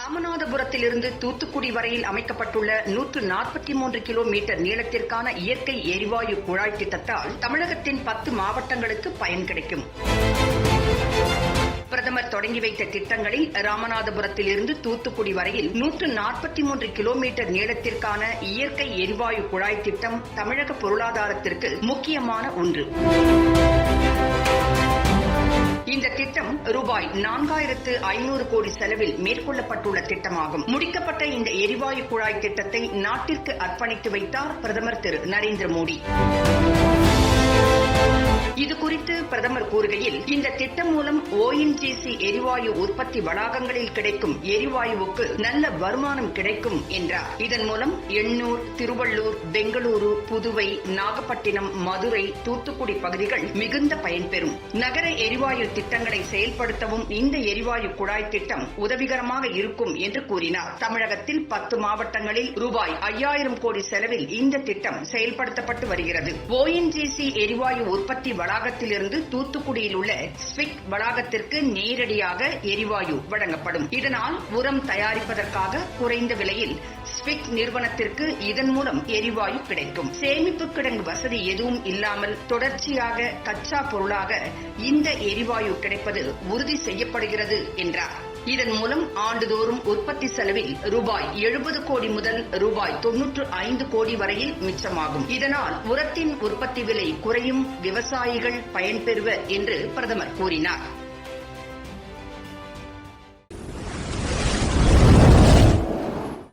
ராமநாதபுரத்திலிருந்து தூத்துக்குடி வரையில் அமைக்கப்பட்டுள்ள நூற்று நாற்பத்தி மூன்று கிலோமீட்டர் நீளத்திற்கான இயற்கை எரிவாயு குழாய் திட்டத்தால் தமிழகத்தின் பத்து மாவட்டங்களுக்கு பயன் கிடைக்கும். பிரதமர் தொடங்கி வைத்த திட்டங்களில் ராமநாதபுரத்திலிருந்து தூத்துக்குடி வரையில் நூற்று நாற்பத்தி மூன்று கிலோமீட்டர் நீளத்திற்கான இயற்கை எரிவாயு குழாய் திட்டம் தமிழக பொருளாதாரத்திற்கு முக்கியமான ஒன்று. இந்த திட்டம் ரூபாய் நான்காயிரத்து ஐநூறு கோடி செலவில் மேற்கொள்ளப்பட்டுள்ள திட்டமாகும். முடிக்கப்பட்ட இந்த எரிவாயு குழாய் திட்டத்தை நாட்டிற்கு அர்ப்பணித்து வைத்தார் பிரதமர் திரு நரேந்திர மோடி. இது குறித்து பிரதமர் கூறுகையில் இந்த திட்டம் மூலம் ஓஎன்ஜிசி எரிவாயு உற்பத்தி வளாகங்களில் கிடைக்கும் எரிவாயுவுக்கு நல்ல வருமானம் கிடைக்கும் என்றார். இதன் மூலம் எண்ணூர் திருவள்ளூர் பெங்களூரு புதுவை நாகப்பட்டினம் மதுரை தூத்துக்குடி பகுதிகள் மிகுந்த பயன்பெறும் நகர எரிவாயு திட்டங்களை செயல்படுத்தவும் இந்த எரிவாயு குழாய் திட்டம் உதவிகரமாக இருக்கும் என்று கூறினார். தமிழகத்தில் பத்து மாவட்டங்களில் ரூபாய் ஐயாயிரம் கோடி செலவில் இந்த திட்டம் செயல்படுத்தப்பட்டு வருகிறது. ஓஎன்ஜிசி எரிவாயு உற்பத்தி வளாகத்திலிருந்து தூத்துக்குடியில் உள்ள ஸ்விக் வளாகத்திற்கு நேரடியாக எரிவாயு வழங்கப்படும். இதனால் உரம் தயாரிப்பதற்காக குறைந்த விலையில் ஸ்பிக் நிறுவனத்திற்கு இதன் மூலம் எரிவாயு கிடைக்கும். சேமிப்பு கிடங்கு வசதி எதுவும் இல்லாமல் தொடர்ச்சியாக கச்சா பொருளாக இந்த எரிவாயு கிடைப்பது உறுதி செய்யப்படுகிறது என்றார். இதன் மூலம் ஆண்டுதோறும் உற்பத்தி செலவில் ரூபாய் எழுபது கோடி முதல் ரூபாய் தொன்னூற்று ஐந்து கோடி வரையில் மிச்சமாகும். இதனால் உரத்தின் உற்பத்தி விலை குறையும் விவசாயிகள் பயன்பெறுவர் என்று பிரதமர் கூறினார்.